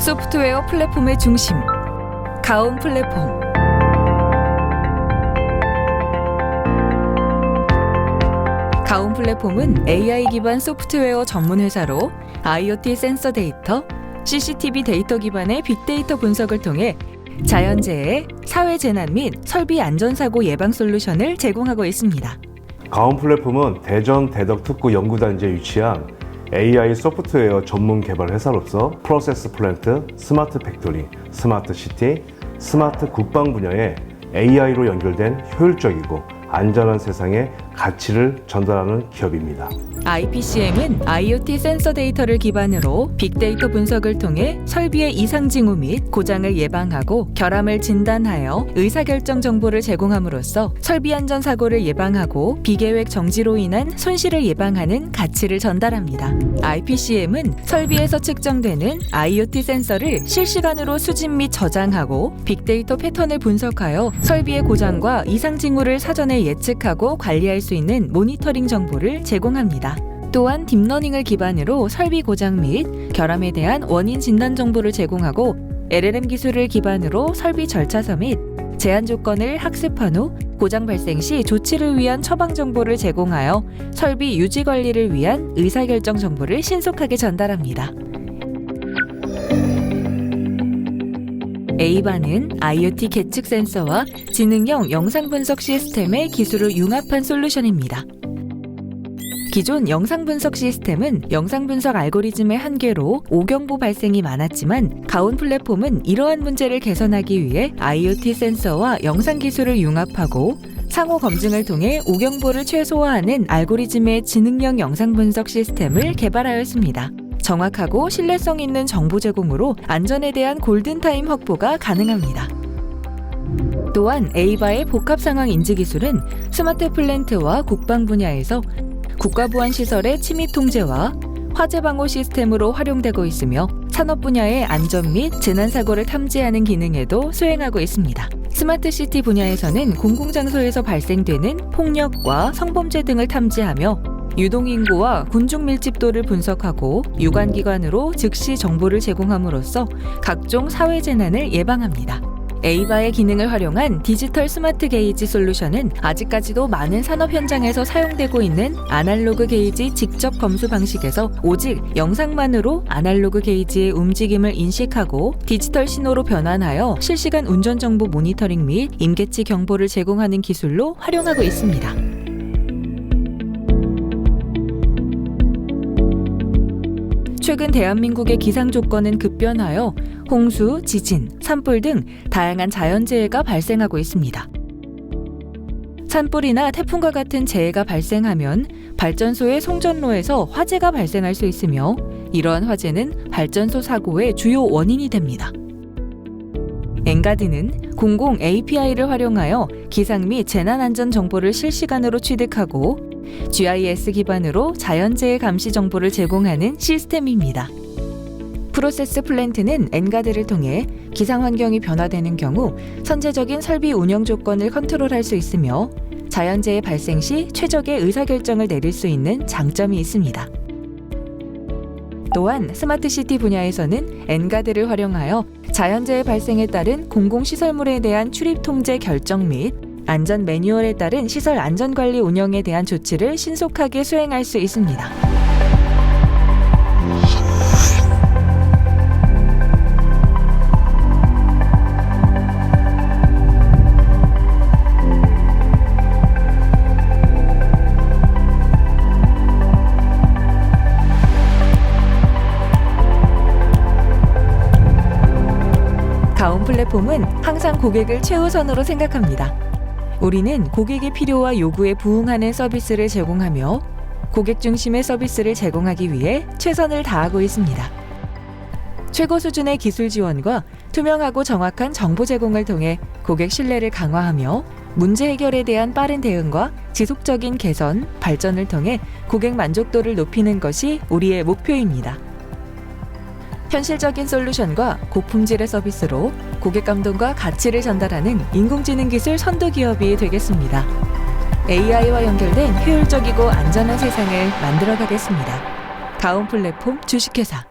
소프트웨어 플랫폼의 중심 가온 플랫폼 가온 플랫폼은 AI 기반 소프트웨어 전문 회사로 IoT 센서 데이터, CCTV 데이터 기반의 빅데이터 분석을 통해 자연재해, 사회 재난 및 설비 안전사고 예방 솔루션을 제공하고 있습니다. 가온 플랫폼은 대전 대덕 특구 연구단지에 위치한 AI 소프트웨어 전문 개발 회사로서 프로세스 플랜트, 스마트 팩토리, 스마트 시티, 스마트 국방 분야에 AI로 연결된 효율적이고 안전한 세상에 가치를 전달하는 기업입니다. IPCM은 IoT 센서 데이터를 기반으로 빅데이터 분석을 통해 설비의 이상 징후 및 고장을 예방하고 결함을 진단하여 의사결정 정보를 제공함으로써 설비 안전 사고를 예방하고 비계획 정지로 인한 손실을 예방하는 가치를 전달합니다. IPCM은 설비에서 측정되는 IoT 센서를 실시간으로 수집 및 저장하고 빅데이터 패턴을 분석하여 설비의 고장과 이상 징후를 사전에 예측하고 관리할 수 있는 모니터링 정보를 제공합니다. 또한 딥러닝을 기반으로 설비 고장 및 결함에 대한 원인 진단 정보를 제공하고 LLM 기술을 기반으로 설비 절차서 및 제한 조건을 학습한 후 고장 발생 시 조치를 위한 처방 정보를 제공하여 설비 유지 관리를 위한 의사결정 정보를 신속하게 전달합니다. A반은 IoT 계측 센서와 지능형 영상 분석 시스템의 기술을 융합한 솔루션입니다. 기존 영상 분석 시스템은 영상 분석 알고리즘의 한계로 오경보 발생이 많았지만 가온 플랫폼은 이러한 문제를 개선하기 위해 IoT 센서와 영상 기술을 융합하고 상호 검증을 통해 오경보를 최소화하는 알고리즘의 지능형 영상 분석 시스템을 개발하였습니다. 정확하고 신뢰성 있는 정보 제공으로 안전에 대한 골든타임 확보가 가능합니다. 또한 에이바의 복합 상황 인지 기술은 스마트 플랜트와 국방 분야에서 국가보안 시설의 침입 통제와 화재 방호 시스템으로 활용되고 있으며 산업 분야의 안전 및 재난 사고를 탐지하는 기능에도 수행하고 있습니다. 스마트 시티 분야에서는 공공장소에서 발생되는 폭력과 성범죄 등을 탐지하며 유동인구와 군중 밀집도를 분석하고 유관기관으로 즉시 정보를 제공함으로써 각종 사회 재난을 예방합니다. 에이바의 기능을 활용한 디지털 스마트 게이지 솔루션은 아직까지도 많은 산업 현장에서 사용되고 있는 아날로그 게이지 직접 검수 방식에서 오직 영상만으로 아날로그 게이지의 움직임을 인식하고 디지털 신호로 변환하여 실시간 운전 정보 모니터링 및 임계치 경보를 제공하는 기술로 활용하고 있습니다. 최근 대한민국의 기상 조건은 급변하여 홍수, 지진, 산불 등 다양한 자연재해가 발생하고 있습니다. 산불이나 태풍과 같은 재해가 발생하면 발전소의 송전로에서 화재가 발생할 수 있으며 이러한 화재는 발전소 사고의 주요 원인이 됩니다. 엔가드는 공공 API를 활용하여 기상 및 재난안전 정보를 실시간으로 취득하고 GIS 기반으로 자연재해 감시 정보를 제공하는 시스템입니다. 프로세스 플랜트는 엔가드를 통해 기상 환경이 변화되는 경우 선제적인 설비 운영 조건을 컨트롤할 수 있으며 자연재해 발생 시 최적의 의사결정을 내릴 수 있는 장점이 있습니다. 또한 스마트 시티 분야에서는 엔가드를 활용하여 자연재해 발생에 따른 공공시설물에 대한 출입 통제 결정 및 안전 매뉴얼에 따른 시설 안전관리 운영에 대한 조치를 신속하게 수행할 수 있습니다. 플랫폼은 항상 고객을 최우선으로 생각합니다. 우리는 고객의 필요와 요구에 부응하는 서비스를 제공하며 고객 중심의 서비스를 제공하기 위해 최선을 다하고 있습니다. 최고 수준의 기술 지원과 투명하고 정확한 정보 제공을 통해 고객 신뢰를 강화하며 문제 해결에 대한 빠른 대응과 지속적인 개선, 발전을 통해 고객 만족도를 높이는 것이 우리의 목표입니다. 현실적인 솔루션과 고품질의 서비스로 고객 감동과 가치를 전달하는 인공지능 기술 선도 기업이 되겠습니다. AI와 연결된 효율적이고 안전한 세상을 만들어 가겠습니다. 가온 플랫폼 주식회사